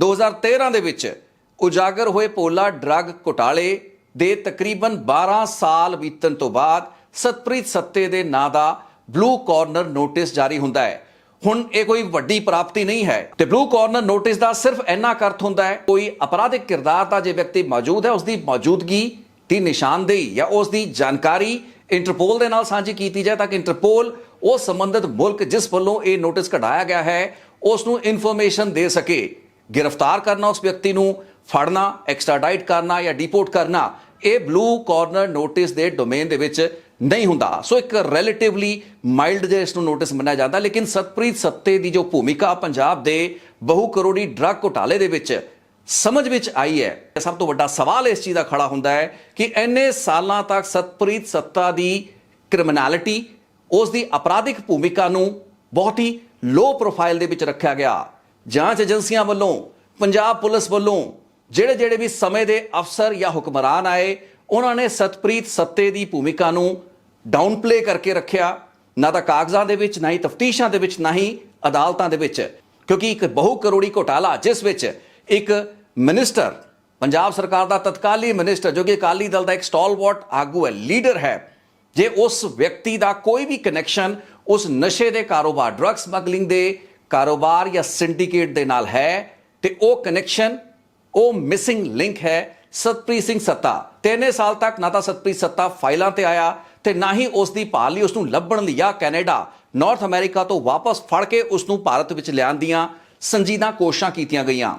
2013 ਦੇ ਵਿੱਚ ਉਜਾਗਰ ਹੋਏ ਪੋਲਾ ਡਰੱਗ ਘੁਟਾਲੇ ਦੇ ਤਕਰੀਬਨ 12 ਸਾਲ ਬੀਤਣ ਤੋਂ ਬਾਅਦ ਸਤਪ੍ਰੀਤ ਸੱਤੇ ਦੇ ਨਾਂ ਦਾ ਬਲੂ ਕਾਰਨਰ ਨੋਟਿਸ ਜਾਰੀ ਹੁੰਦਾ ਹੈ। ਹੁਣ ਇਹ ਕੋਈ ਵੱਡੀ ਪ੍ਰਾਪਤੀ ਨਹੀਂ ਹੈ। ਤੇ ਬਲੂ ਕਾਰਨਰ ਨੋਟਿਸ ਦਾ ਸਿਰਫ ਇੰਨਾ ਕੁ ਹੁੰਦਾ ਹੈ, ਕੋਈ ਅਪਰਾਧਿਕ ਕਿਰਦਾਰ ਦਾ ਜੇ ਵਿਅਕਤੀ ਮੌਜੂਦ ਹੈ, ਉਸ ਦੀ ਮੌਜੂਦਗੀ ਦੀ ਨਿਸ਼ਾਨਦੇਹੀ ਜਾਂ ਉਸ ਦੀ ਜਾਣਕਾਰੀ ਇੰਟਰਪੋਲ ਦੇ ਨਾਲ ਸਾਂਝੀ ਕੀਤੀ ਜਾਏ ਤਾਂ ਕਿ ਇੰਟਰਪੋਲ ਉਹ ਸੰਬੰਧਿਤ ਮੁਲਕ ਜਿਸ ਵੱਲੋਂ ਇਹ ਨੋਟਿਸ ਕਢਾਇਆ ਗਿਆ ਹੈ, ਉਸ ਨੂੰ ਇਨਫੋਰਮੇਸ਼ਨ ਦੇ ਸਕੇ। ਗ੍ਰਿਫਤਾਰ ਕਰਨਾ ਉਸ ਵਿਅਕਤੀ ਨੂੰ ਫੜਨਾ ਐਕਸਟ੍ਰਾਡਾਈਟ ਕਰਨਾ ਜਾਂ ਡਿਪੋਰਟ ਕਰਨਾ ਇਹ ਬਲੂ ਕਾਰਨਰ ਨੋਟਿਸ ਦੇ ਡੋਮੇਨ ਦੇ ਵਿੱਚ ਨਹੀਂ ਹੁੰਦਾ ਸੋ ਇੱਕ ਰਿਲੇਟਿਵਲੀ ਮਾਈਲਡ ਜੇ ਇਸ ਨੂੰ ਨੋਟਿਸ ਮੰਨਿਆ ਜਾਂਦਾ ਲੇਕਿਨ ਸਤਪ੍ਰੀਤ ਸੱਤੇ ਦੀ ਜੋ ਭੂਮਿਕਾ ਪੰਜਾਬ ਦੇ ਬਹੁ ਕਰੋੜੀ ਡਰੱਗ ਘੁਟਾਲੇ ਦੇ ਵਿੱਚ ਸਮਝ ਵਿੱਚ ਆਈ ਹੈ ਸਭ ਤੋਂ ਵੱਡਾ ਸਵਾਲ ਇਸ ਚੀਜ਼ ਦਾ ਖੜਾ ਹੁੰਦਾ ਹੈ ਕਿ ਇੰਨੇ ਸਾਲਾਂ ਤੱਕ ਸਤਪ੍ਰੀਤ ਸੱਤਾ ਦੀ ਕ੍ਰਿਮੀਨੈਲਿਟੀ ਉਸ ਦੀ ਅਪਰਾਧਿਕ ਭੂਮਿਕਾ ਨੂੰ ਬਹੁਤ ਹੀ ਲੋ ਪ੍ਰੋਫਾਈਲ ਦੇ ਵਿੱਚ ਰੱਖਿਆ ਗਿਆ ਜਾਂਚ ਏਜੰਸੀਆਂ ਵੱਲੋਂ, ਪੰਜਾਬ ਪੁਲਿਸ ਵੱਲੋਂ ਜਿਹੜੇ ਜਿਹੜੇ ਵੀ ਸਮੇਂ ਦੇ ਅਫਸਰ ਜਾਂ ਹੁਕਮਰਾਨ ਆਏ, ਉਹਨਾਂ ਨੇ ਸਤਪ੍ਰੀਤ ਸੱਤੇ ਦੀ ਭੂਮਿਕਾ ਨੂੰ ਡਾਊਨ ਪਲੇ ਕਰਕੇ ਰੱਖਿਆ। ਨਾ ਤਾਂ ਕਾਗਜ਼ਾਂ ਦੇ ਵਿੱਚ, ਨਾ ਹੀ ਤਫਤੀਸ਼ਾਂ ਦੇ ਵਿੱਚ, ਨਾ ਹੀ ਅਦਾਲਤਾਂ ਦੇ ਵਿੱਚ। ਕਿਉਂਕਿ ਇੱਕ ਬਹੁ ਕਰੋੜੀ ਘੋਟਾਲਾ, ਜਿਸ ਵਿੱਚ ਇੱਕ ਮਿਨਿਸਟਰ ਪੰਜਾਬ ਸਰਕਾਰ ਦਾ ਤਤਕਾਲੀ ਮਿਨਿਸਟਰ ਜੋ ਕਿ ਅਕਾਲੀ ਦਲ ਦਾ ਇੱਕ ਸਟਾਲਵਰਟ ਆਗੂ ਹੈ ਲੀਡਰ ਹੈ, ਜੇ ਉਸ ਵਿਅਕਤੀ ਦਾ ਕੋਈ ਵੀ ਕਨੈਕਸ਼ਨ ਉਸ ਨਸ਼ੇ ਦੇ ਕਾਰੋਬਾਰ ਡਰੱਗ ਸਮਗਲਿੰਗ ਦੇ ਕਾਰੋਬਾਰ ਜਾਂ ਸਿੰਡੀਕੇਟ ਦੇ ਨਾਲ ਹੈ ਤੇ ਉਹ ਕਨੈਕਸ਼ਨ ਉਹ ਮਿਸਿੰਗ ਲਿੰਕ ਹੈ ਸਤਪ੍ਰੀਤ ਸਿੰਘ ਸੱਤਾ। ਤਿੰਨੇ ਸਾਲ ਤੱਕ ਨਾ ਤਾਂ ਸਤਪ੍ਰੀਤ ਸੱਤਾ ਫਾਈਲਾਂ ਤੇ ਆਇਆ ਤੇ ਨਾ ਹੀ ਉਸ ਦੀ ਭਾਲ ਲਈ ਉਸ ਨੂੰ ਲੱਭਣ ਲਈ ਜਾਂ ਕੈਨੇਡਾ। ਨਾਰਥ ਅਮਰੀਕਾ ਤੋਂ ਵਾਪਸ ਫੜ ਕੇ ਉਸ ਨੂੰ ਭਾਰਤ ਵਿੱਚ ਲਿਆਉਣ ਦੀਆਂ ਸੰਜੀਦਾ ਕੋਸ਼ਿਸ਼ਾਂ ਕੀਤੀਆਂ ਗਈਆਂ।